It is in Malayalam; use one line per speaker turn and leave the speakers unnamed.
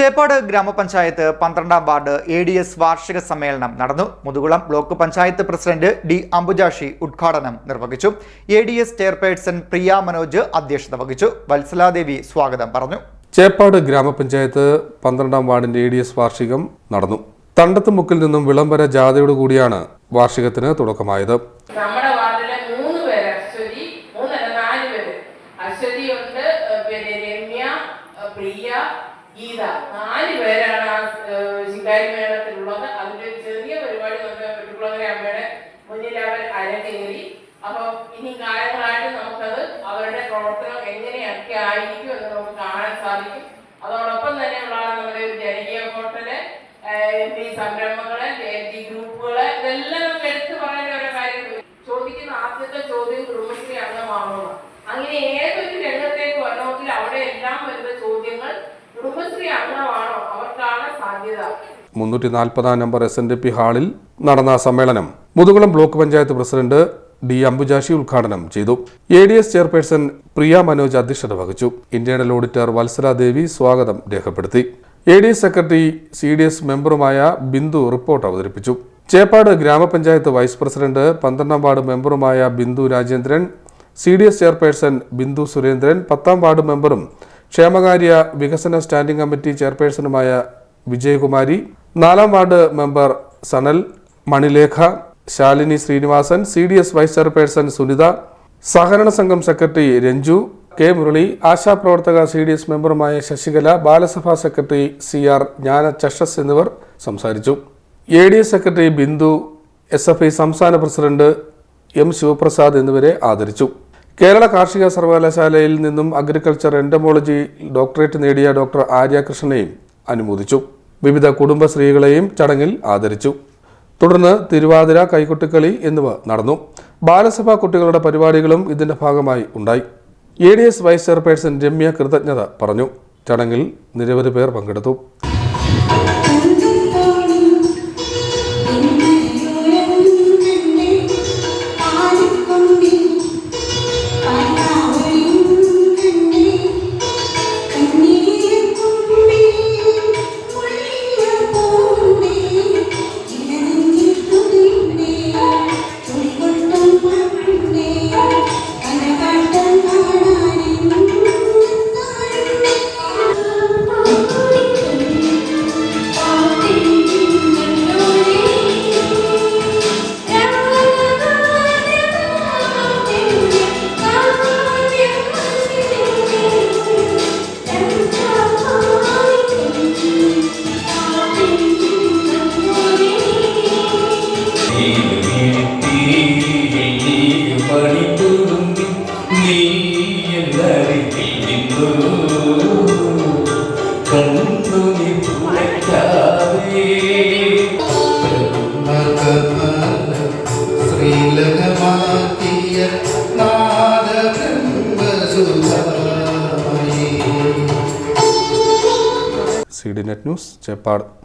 ചേപ്പാട് ഗ്രാമപഞ്ചായത്ത് പന്ത്രണ്ടാം വാർഡ് എ ഡി എസ് വാർഷിക സമ്മേളനം നടന്നു. Muthukulam block panchayat president D Ambujakshi ഉദ്ഘാടനം നിർവഹിച്ചു. A D S chairperson Priya Manoj അധ്യക്ഷത വഹിച്ചു. വത്സലാദേവി സ്വാഗതം പറഞ്ഞു.
ചേപ്പാട് ഗ്രാമപഞ്ചായത്ത് പന്ത്രണ്ടാം വാർഡിന്റെ എ ഡി എസ് വാർഷികം നടന്നു. തണ്ടത്തുമുക്കിൽ നിന്നും വിളംബര ജാഥയോടു കൂടിയാണ് വാർഷികത്തിന് തുടക്കമായത്.
നമ്മുടെ വാർഡിലെ മൂന്ന് പേര് അശ്വതി മൂന്നല്ല നാല് പേര്. അശ്വതി ഉണ്ട് ഏഹ് പിന്നെ രമ്യ പ്രിയ ഗീത. നാല് പേരാണ് ആ ഏഹ് മേളത്തിലുള്ളത്. അതിന്റെ ഒരു ചെറിയ പരിപാടി നമ്മുടെ വെട്ടുകുളങ്ങര അമ്മയുടെ മുന്നിൽ അവർ അരങ്ങേറി. അപ്പൊ ഇനി കാലങ്ങളായിട്ട് നമുക്കത് അവരുടെ പ്രവർത്തനം എങ്ങനെയൊക്കെ ആയിരിക്കും എന്ന് നമുക്ക് കാണാൻ സാധിക്കും. അതോടൊപ്പം തന്നെ ഉള്ളതാണ് നമ്മുടെ ഒരു ജനകീയ ഹോട്ടൽ. പി സംരംഭങ്ങൾ എം ഗ്രൂപ്പുകൾ ഇതെല്ലാം നമുക്ക് എടുത്തു പറയുന്ന ഓരോ കാര്യങ്ങൾ ചോദിക്കുന്ന ആദ്യത്തെ ചോദ്യം കുടുംബശ്രീ അംഗമാണോ അങ്ങനെ ഏതൊരു രംഗത്തേക്ക് വരണമെങ്കിൽ അവിടെ എല്ലാം വരുന്ന ചോദ്യങ്ങൾ
മുന്നൂറ്റി നാൽപ്പതാം number S N D P ഹാളിൽ നടന്ന സമ്മേളനം Muthukulam block panchayat president D Ambujakshi ഉദ്ഘാടനം ചെയ്തു. A D S chairperson Priya Manoj അധ്യക്ഷത വഹിച്ചു. ഇന്റേണൽ ഓഡിറ്റർ വത്സരാദേവി സ്വാഗതം രേഖപ്പെടുത്തി. A D S secretary C D S മെമ്പറുമായ Bindu report അവതരിപ്പിച്ചു. ചേപ്പാട് ഗ്രാമപഞ്ചായത്ത് വൈസ് പ്രസിഡന്റ് പന്ത്രണ്ടാം ward മെമ്പറുമായ Bindu Rajendran C D S chairperson Bindu Surendran പത്താം വാർഡ് മെമ്പറും ക്ഷേമകാര്യ വികസന സ്റ്റാൻഡിംഗ് കമ്മിറ്റി ചെയർപേഴ്സണുമായ വിജയകുമാരി നാലാം ward member Sanal Manilekha Shalini Srinivasan C D S vice chairperson Sunitha സഹകരണ സംഘം സെക്രട്ടറി രഞ്ജു കെ മുരളി ആശാപ്രവർത്തക C D S മെമ്പറുമായ Sasikala Balasabha secretary C R ജ്ഞാന ചഷസ് എന്നിവർ സംസാരിച്ചു. A D S secretary Bindu S F I സംസ്ഥാന പ്രസിഡന്റ് എം ശിവപ്രസാദ് എന്നിവരെ ആദരിച്ചു. കേരള കാർഷിക സർവകലാശാലയിൽ നിന്നും അഗ്രികൾച്ചർ എൻഡമോളജി ഡോക്ടറേറ്റ് നേടിയ ഡോക്ടർ ആര്യ കൃഷ്ണനെയും അനുമോദിച്ചു. വിവിധ കുടുംബശ്രീകളെയും ചടങ്ങിൽ ആദരിച്ചു. തുടർന്ന് തിരുവാതിര കൈകൊട്ടിക്കളി എന്നിവ നടന്നു. ബാലസഭാ കുട്ടികളുടെ പരിപാടികളും ഇതിന്റെ ഭാഗമായി ഉണ്ടായി. A D S vice chairperson Ramya കൃതജ്ഞത പറഞ്ഞു. ചടങ്ങിൽ നിരവധി പേർ പങ്കെടുത്തു. C D net news Cheppad.